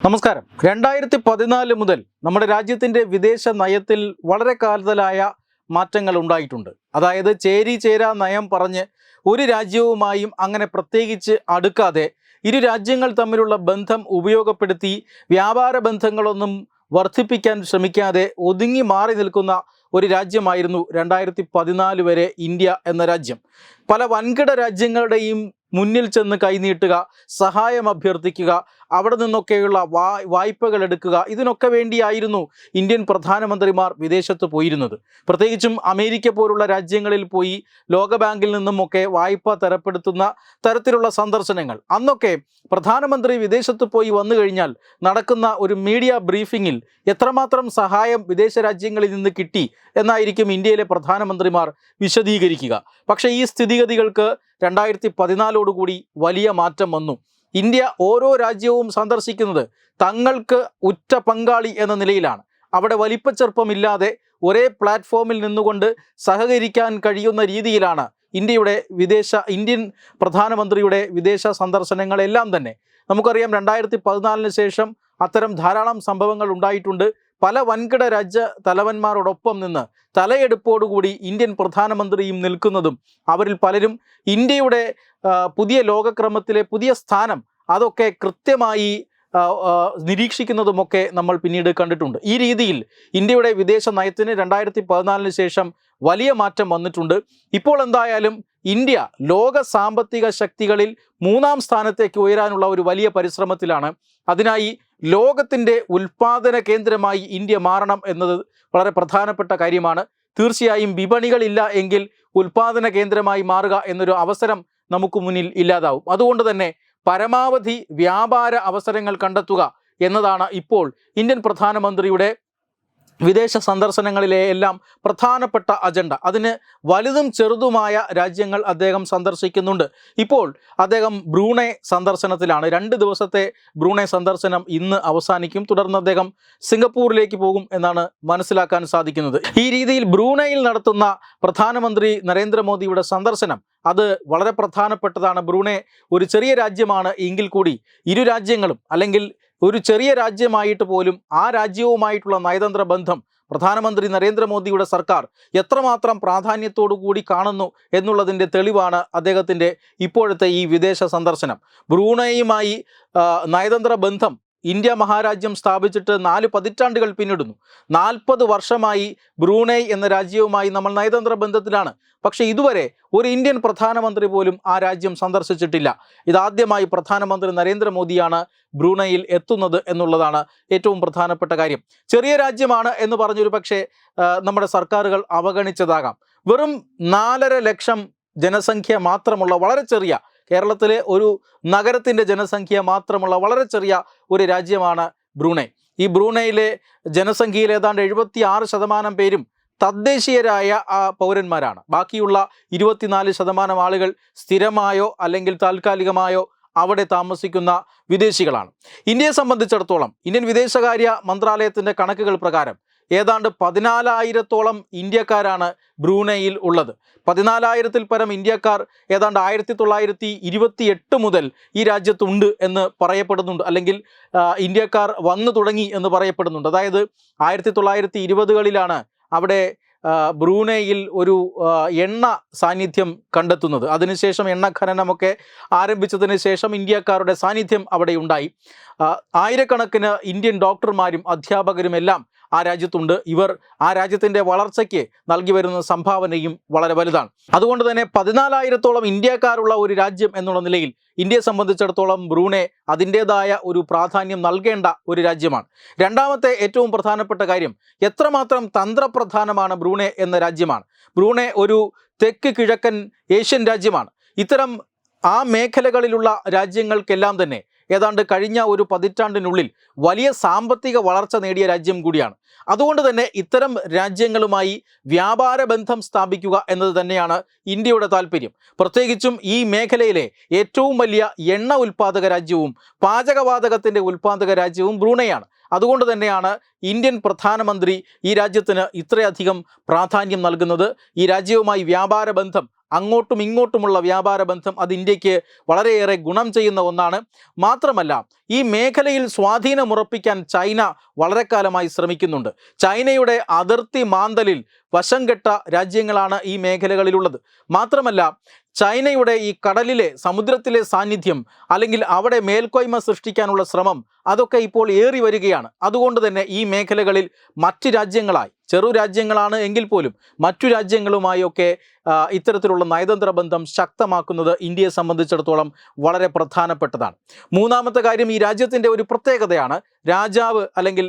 നമസ്കാരം. രണ്ടായിരത്തി പതിനാല് മുതൽ നമ്മുടെ രാജ്യത്തിന്റെ വിദേശ നയത്തിൽ വളരെ കാലുതലായ മാറ്റങ്ങൾ ഉണ്ടായിട്ടുണ്ട്. അതായത് ചേരി ചേരാ നയം പറഞ്ഞ് ഒരു രാജ്യവുമായും അങ്ങനെ പ്രത്യേകിച്ച് അടുക്കാതെ ഇരു രാജ്യങ്ങൾ തമ്മിലുള്ള ബന്ധം ഉപയോഗപ്പെടുത്തി വ്യാപാര ബന്ധങ്ങളൊന്നും വർദ്ധിപ്പിക്കാൻ ശ്രമിക്കാതെ ഒതുങ്ങി മാറി നിൽക്കുന്ന ഒരു രാജ്യമായിരുന്നു രണ്ടായിരത്തി പതിനാല് വരെ ഇന്ത്യ എന്ന രാജ്യം. പല വൻകിട രാജ്യങ്ങളുടെയും മുന്നിൽ ചെന്ന് കൈനീട്ടുക സഹായം അഭ്യർത്ഥിക്കുക അവിടെ നിന്നൊക്കെയുള്ള വാ വായ്പകൾ എടുക്കുക ഇതിനൊക്കെ വേണ്ടിയായിരുന്നു ഇന്ത്യൻ പ്രധാനമന്ത്രിമാർ വിദേശത്ത് പോയിരുന്നത്. പ്രത്യേകിച്ചും അമേരിക്ക പോലുള്ള രാജ്യങ്ങളിൽ പോയി ലോകബാങ്കിൽ നിന്നുമൊക്കെ വായ്പ തരപ്പെടുത്തുന്ന തരത്തിലുള്ള സന്ദർശനങ്ങൾ. അന്നൊക്കെ പ്രധാനമന്ത്രി വിദേശത്ത് പോയി വന്നു കഴിഞ്ഞാൽ നടക്കുന്ന ഒരു മീഡിയ ബ്രീഫിങ്ങിൽ എത്രമാത്രം സഹായം വിദേശ രാജ്യങ്ങളിൽ നിന്ന് കിട്ടി എന്നായിരിക്കും ഇന്ത്യയിലെ പ്രധാനമന്ത്രിമാർ വിശദീകരിക്കുക. പക്ഷേ ഈ സ്ഥിതിഗതികൾക്ക് രണ്ടായിരത്തി പതിനാലോടുകൂടി വലിയ മാറ്റം വന്നു. ഇന്ത്യ ഓരോ രാജ്യവും സന്ദർശിക്കുന്നത് തങ്ങൾക്ക് ഉറ്റ പങ്കാളി എന്ന നിലയിലാണ്. അവിടെ വലിപ്പച്ചെറുപ്പമില്ലാതെ ഒരേ പ്ലാറ്റ്ഫോമിൽ നിന്നുകൊണ്ട് സഹകരിക്കാൻ കഴിയുന്ന രീതിയിലാണ് ഇന്ത്യയുടെ വിദേശ ഇന്ത്യൻ പ്രധാനമന്ത്രിയുടെ വിദേശ സന്ദർശനങ്ങളെല്ലാം തന്നെ. നമുക്കറിയാം രണ്ടായിരത്തി പതിനാലിന് ശേഷം അത്തരം ധാരാളം സംഭവങ്ങൾ ഉണ്ടായിട്ടുണ്ട്. പല വൻകിട രാജ്യ തലവന്മാരോടൊപ്പം നിന്ന് തലയെടുപ്പോടുകൂടി ഇന്ത്യൻ പ്രധാനമന്ത്രിയും നിൽക്കുന്നതും അവരിൽ പലരും ഇന്ത്യയുടെ പുതിയ ലോകക്രമത്തിലെ പുതിയ സ്ഥാനം അതൊക്കെ കൃത്യമായി നിരീക്ഷിക്കുന്നതുമൊക്കെ നമ്മൾ പിന്നീട് കണ്ടിട്ടുണ്ട്. ഈ രീതിയിൽ ഇന്ത്യയുടെ വിദേശ നയത്തിന് രണ്ടായിരത്തി പതിനാലിന് ശേഷം വലിയ മാറ്റം വന്നിട്ടുണ്ട്. ഇപ്പോൾ എന്തായാലും ഇന്ത്യ ലോക സാമ്പത്തിക ശക്തികളിൽ മൂന്നാം സ്ഥാനത്തേക്ക് ഉയരാനുള്ള ഒരു വലിയ പരിശ്രമത്തിലാണ്. അതിനായി ലോകത്തിന്റെ ഉൽപാദന കേന്ദ്രമായി ഇന്ത്യ മാറണം എന്നത് വളരെ പ്രധാനപ്പെട്ട കാര്യമാണ്. തീർച്ചയായും വിപണികളില്ല എങ്കിൽ ഉൽപാദന കേന്ദ്രമായി മാറുക എന്നൊരു അവസരം നമുക്ക് മുന്നിൽ ഇല്ലാതാവും. അതുകൊണ്ട് തന്നെ പരമാവധി വ്യാപാര അവസരങ്ങൾ കണ്ടെത്തുക എന്നതാണ് ഇപ്പോൾ ഇന്ത്യൻ പ്രധാനമന്ത്രിയുടെ വിദേശ സന്ദർശനങ്ങളിലെ എല്ലാം പ്രധാനപ്പെട്ട അജണ്ട. അതിന് വലുതും ചെറുതുമായ രാജ്യങ്ങൾ അദ്ദേഹം സന്ദർശിക്കുന്നുണ്ട്. ഇപ്പോൾ അദ്ദേഹം ബ്രൂണെ സന്ദർശനത്തിലാണ്. രണ്ട് ദിവസത്തെ ബ്രൂണെ സന്ദർശനം ഇന്ന് അവസാനിക്കും. തുടർന്ന് അദ്ദേഹം സിംഗപ്പൂരിലേക്ക് പോകും എന്നാണ് മനസ്സിലാക്കാൻ സാധിക്കുന്നത്. ഈ രീതിയിൽ ബ്രൂണയിൽ നടത്തുന്ന പ്രധാനമന്ത്രി നരേന്ദ്രമോദിയുടെ സന്ദർശനം അത് വളരെ പ്രധാനപ്പെട്ടതാണ്. ബ്രൂണെ ഒരു ചെറിയ രാജ്യമാണ് എങ്കിൽ കൂടി ഇരു രാജ്യങ്ങളും അല്ലെങ്കിൽ ഒരു ചെറിയ രാജ്യമായിട്ട് പോലും ആ രാജ്യവുമായിട്ടുള്ള നയതന്ത്ര ബന്ധം പ്രധാനമന്ത്രി നരേന്ദ്രമോദിയുടെ സർക്കാർ എത്രമാത്രം പ്രാധാന്യത്തോടു കൂടി കാണുന്നു എന്നുള്ളതിന്റെ തെളിവാണ് അദ്ദേഹത്തിന്റെ ഇപ്പോഴത്തെ ഈ വിദേശ സന്ദർശനം. ബ്രൂണയുമായി നയതന്ത്ര ബന്ധം ഇന്ത്യ മഹാരാജ്യം സ്ഥാപിച്ചിട്ട് നാല് പതിറ്റാണ്ടുകൾ പിന്നിടുന്നു. നാൽപ്പത് വർഷമായി ബ്രൂണൈ എന്ന രാജ്യവുമായി നമ്മൾ നയതന്ത്ര ബന്ധത്തിലാണ്. പക്ഷെ ഇതുവരെ ഒരു ഇന്ത്യൻ പ്രധാനമന്ത്രി പോലും ആ രാജ്യം സന്ദർശിച്ചിട്ടില്ല. ഇതാദ്യമായി പ്രധാനമന്ത്രി നരേന്ദ്രമോദിയാണ് ബ്രൂണയിൽ എത്തുന്നത് എന്നുള്ളതാണ് ഏറ്റവും പ്രധാനപ്പെട്ട കാര്യം. ചെറിയ രാജ്യമാണ് എന്ന് പറഞ്ഞൊരു പക്ഷേ നമ്മുടെ സർക്കാരുകൾ അവഗണിച്ചതാകാം. വെറും നാലര ലക്ഷം ജനസംഖ്യ മാത്രമുള്ള വളരെ ചെറിയ കേരളത്തിലെ ഒരു നഗരത്തിന്റെ ജനസംഖ്യ മാത്രമുള്ള വളരെ ചെറിയ ഒരു രാജ്യമാണ് ബ്രൂണൈ. ഈ ബ്രൂണൈയിലെ ജനസംഖ്യയിൽ ഏതാണ്ട് എഴുപത്തി ആറ് ശതമാനം പേരും തദ്ദേശീയരായ പൗരന്മാരാണ്. ബാക്കിയുള്ള ഇരുപത്തിനാല് ശതമാനം ആളുകൾ സ്ഥിരമായോ അല്ലെങ്കിൽ താൽക്കാലികമായോ അവിടെ താമസിക്കുന്ന വിദേശികളാണ്. ഇന്ത്യയെ സംബന്ധിച്ചിടത്തോളം ഇന്ത്യൻ വിദേശകാര്യ മന്ത്രാലയത്തിന്റെ കണക്കുകൾ പ്രകാരം ഏതാണ്ട് പതിനാലായിരത്തോളം ഇന്ത്യക്കാരാണ് ബ്രൂണയിൽ ഉള്ളത്. പതിനാലായിരത്തിൽ പരം ഇന്ത്യക്കാർ ഏതാണ്ട് ആയിരത്തി തൊള്ളായിരത്തി ഇരുപത്തി എട്ട് മുതൽ ഈ രാജ്യത്തുണ്ട് എന്ന് പറയപ്പെടുന്നുണ്ട്. അല്ലെങ്കിൽ ഇന്ത്യക്കാർ വന്നു തുടങ്ങി എന്ന് പറയപ്പെടുന്നുണ്ട്. അതായത് ആയിരത്തി തൊള്ളായിരത്തി ഇരുപതുകളിലാണ് അവിടെ ബ്രൂണയിൽ ഒരു എണ്ണ സാന്നിധ്യം കണ്ടെത്തുന്നത്. അതിനുശേഷം എണ്ണ ഖനനമൊക്കെ ആരംഭിച്ചതിന് ശേഷം ഇന്ത്യക്കാരുടെ സാന്നിധ്യം അവിടെ ഉണ്ടായി. ആയിരക്കണക്കിന് ഇന്ത്യൻ ഡോക്ടർമാരും അധ്യാപകരും എല്ലാം ആ രാജ്യത്തുണ്ട്. ഇവർ ആ രാജ്യത്തിന്റെ വളർച്ചയ്ക്ക് നൽകി വരുന്ന സംഭാവനയും വളരെ വലുതാണ്. അതുകൊണ്ട് തന്നെ പതിനാലായിരത്തോളം ഇന്ത്യക്കാരുള്ള ഒരു രാജ്യം എന്നുള്ള നിലയിൽ ഇന്ത്യയെ സംബന്ധിച്ചിടത്തോളം ബ്രൂണെ അതിന്റേതായ ഒരു പ്രാധാന്യം നൽകേണ്ട ഒരു രാജ്യമാണ്. രണ്ടാമത്തെ ഏറ്റവും പ്രധാനപ്പെട്ട കാര്യം എത്രമാത്രം തന്ത്രപ്രധാനമാണ് ബ്രൂണെ എന്ന രാജ്യമാണ്. ബ്രൂണെ ഒരു തെക്ക് കിഴക്കൻ ഏഷ്യൻ രാജ്യമാണ്. ഇത്തരം ആ മേഖലകളിലുള്ള രാജ്യങ്ങൾക്കെല്ലാം തന്നെ ഏതാണ്ട് കഴിഞ്ഞ ഒരു പതിറ്റാണ്ടിനുള്ളിൽ വലിയ സാമ്പത്തിക വളർച്ച നേടിയ രാജ്യം കൂടിയാണ്. അതുകൊണ്ട് തന്നെ ഇത്തരം രാജ്യങ്ങളുമായി വ്യാപാര ബന്ധം സ്ഥാപിക്കുക എന്നത് തന്നെയാണ് ഇന്ത്യയുടെ താല്പര്യം. പ്രത്യേകിച്ചും ഈ മേഖലയിലെ ഏറ്റവും വലിയ എണ്ണ ഉൽപ്പാദക രാജ്യവും പാചകവാതകത്തിന്റെ ഉൽപ്പാദക രാജ്യവും ബ്രൂണയാണ്. അതുകൊണ്ട് തന്നെയാണ് ഇന്ത്യൻ പ്രധാനമന്ത്രി ഈ രാജ്യത്തിന് ഇത്രയധികം പ്രാധാന്യം നൽകുന്നത്. ഈ രാജ്യവുമായി വ്യാപാര ബന്ധം അങ്ങോട്ടും ഇങ്ങോട്ടുമുള്ള വ്യാപാര ബന്ധം അത് ഇന്ത്യയ്ക്ക് വളരെയേറെ ഗുണം ചെയ്യുന്ന ഒന്നാണ്. മാത്രമല്ല ഈ മേഖലയിൽ സ്വാധീനമുറപ്പിക്കാൻ ചൈന വളരെ കാലമായി ശ്രമിക്കുന്നുണ്ട്. ചൈനയുടെ അതിർത്തി മാന്തലിൽ വശം കെട്ട രാജ്യങ്ങളാണ് ഈ മേഖലകളിലുള്ളത്. മാത്രമല്ല ചൈനയുടെ ഈ കടലിലെ സമുദ്രത്തിലെ സാന്നിധ്യം അല്ലെങ്കിൽ അവിടെ മേൽക്കോയ്മ സൃഷ്ടിക്കാനുള്ള ശ്രമം അതൊക്കെ ഇപ്പോൾ ഏറി വരികയാണ് അതുകൊണ്ട് തന്നെ ഈ മേഖലകളിൽ മറ്റ് രാജ്യങ്ങളായി ചെറു രാജ്യങ്ങളാണ് എങ്കിൽ പോലും മറ്റു രാജ്യങ്ങളുമായൊക്കെ ഇത്തരത്തിലുള്ള നയതന്ത്ര ബന്ധം ശക്തമാക്കുന്നത് ഇന്ത്യയെ സംബന്ധിച്ചിടത്തോളം വളരെ പ്രധാനപ്പെട്ടതാണ്. മൂന്നാമത്തെ കാര്യം ഈ രാജ്യത്തിന്റെ ഒരു പ്രത്യേകതയാണ് രാജാവ് അല്ലെങ്കിൽ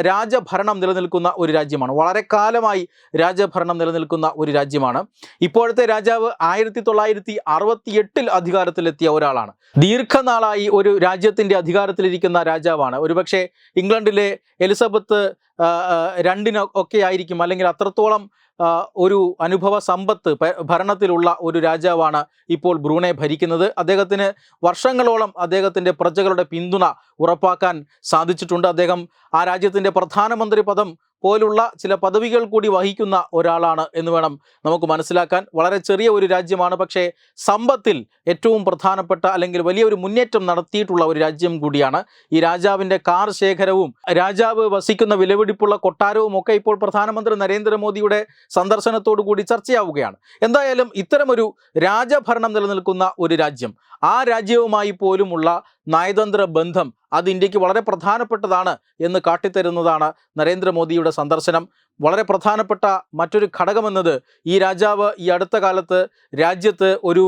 രാജഭരണം നിലനിൽക്കുന്ന ഒരു രാജ്യമാണ്. വളരെ കാലമായി രാജഭരണം നിലനിൽക്കുന്ന ഒരു രാജ്യമാണ്. ഇപ്പോഴത്തെ രാജാവ് ആയിരത്തി തൊള്ളായിരത്തി അറുപത്തി എട്ടിൽ അധികാരത്തിലെത്തിയ ഒരാളാണ്. ദീർഘനാളായി ഒരു രാജ്യത്തിന്റെ അധികാരത്തിലിരിക്കുന്ന രാജാവാണ്. ഒരുപക്ഷെ ഇംഗ്ലണ്ടിലെ എലിസബത്ത് ആ, ആ, രണ്ടിന് ഒക്കെ ആയിരിക്കും അല്ലെങ്കിൽ അത്രത്തോളം ഒരു അനുഭവ സമ്പത്ത് ഭരണത്തിലുള്ള ഒരു രാജാവാണ് ഇപ്പോൾ ബ്രൂണെ ഭരിക്കുന്നത്. അദ്ദേഹത്തിന് വർഷങ്ങളോളം അദ്ദേഹത്തിന്റെ പ്രജകളുടെ പിന്തുണ ഉറപ്പാക്കാൻ സാധിച്ചിട്ടുണ്ട്. അദ്ദേഹം ആ രാജ്യത്തിന്റെ പ്രധാനമന്ത്രി പദം പോലുള്ള ചില പദവികൾ കൂടി വഹിക്കുന്ന ഒരാളാണ് എന്ന് വേണം നമുക്ക് മനസ്സിലാക്കാൻ. വളരെ ചെറിയ ഒരു രാജ്യമാണ്. പക്ഷേ സമ്പത്തിൽ ഏറ്റവും പ്രധാനപ്പെട്ട അല്ലെങ്കിൽ വലിയൊരു മുന്നേറ്റം നടത്തിയിട്ടുള്ള ഒരു രാജ്യം കൂടിയാണ് ഈ രാജാവിന്റെ കാർ ശേഖരവും രാജാവ് വസിക്കുന്ന വിലപിടിപ്പുള്ള കൊട്ടാരവും ഒക്കെ ഇപ്പോൾ പ്രധാനമന്ത്രി നരേന്ദ്രമോദിയുടെ സന്ദർശനത്തോടു കൂടി ചർച്ചയാവുകയാണ്. എന്തായാലും ഇത്തരമൊരു രാജഭരണം നിലനിൽക്കുന്ന ഒരു രാജ്യം ആ രാജ്യവുമായി പോലുമുള്ള നയതന്ത്ര ബന്ധം അത് ഇന്ത്യയ്ക്ക് വളരെ പ്രധാനപ്പെട്ടതാണ് എന്ന് കാട്ടിത്തരുന്നതാണ് നരേന്ദ്രമോദിയുടെ സന്ദർശനം. വളരെ പ്രധാനപ്പെട്ട മറ്റൊരു ഘടകമെന്നത് ഈ രാജാവ് ഈ അടുത്ത കാലത്ത് രാജ്യത്ത് ഒരു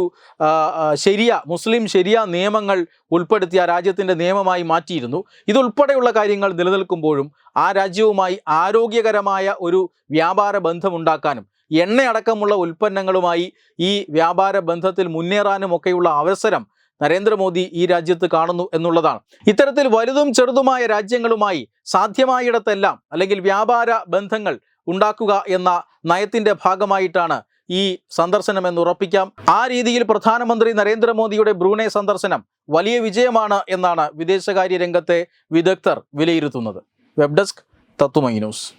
ശരിയ മുസ്ലിം ശരിയ നിയമങ്ങൾ ഉൾപ്പെടുത്തിയ രാജ്യത്തിന്റെ നിയമമായി മാറ്റിയിരുന്നു. ഇതുൾപ്പെടെയുള്ള കാര്യങ്ങൾ നിലനിൽക്കുമ്പോഴും ആ രാജ്യവുമായി ആരോഗ്യകരമായ ഒരു വ്യാപാര ബന്ധമുണ്ടാക്കാനും എണ്ണയടക്കമുള്ള ഉൽപ്പന്നങ്ങളുമായി ഈ വ്യാപാര ബന്ധത്തിൽ മുന്നേറാനും ഒക്കെയുള്ള അവസരം നരേന്ദ്രമോദി ഈ രാജ്യത്ത് കാണുന്നു എന്നുള്ളതാണ്. ഇത്തരത്തിൽ വലുതും ചെറുതുമായ രാജ്യങ്ങളുമായി സാധ്യമായിടത്തെല്ലാം അല്ലെങ്കിൽ വ്യാപാര ബന്ധങ്ങൾ ഉണ്ടാക്കുക എന്ന നയത്തിന്റെ ഭാഗമായിട്ടാണ് ഈ സന്ദർശനം എന്ന് ഉറപ്പിക്കാം. ആ രീതിയിൽ പ്രധാനമന്ത്രി നരേന്ദ്രമോദിയുടെ ബ്രൂണൈ സന്ദർശനം വലിയ വിജയമാണ് എന്നാണ് വിദേശകാര്യ രംഗത്തെ വിദഗ്ധർ വിലയിരുത്തുന്നത്. വെബ് ഡെസ്ക് തത്തുമൈ news.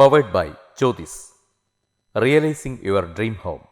Powered by Jyothis realising your dream home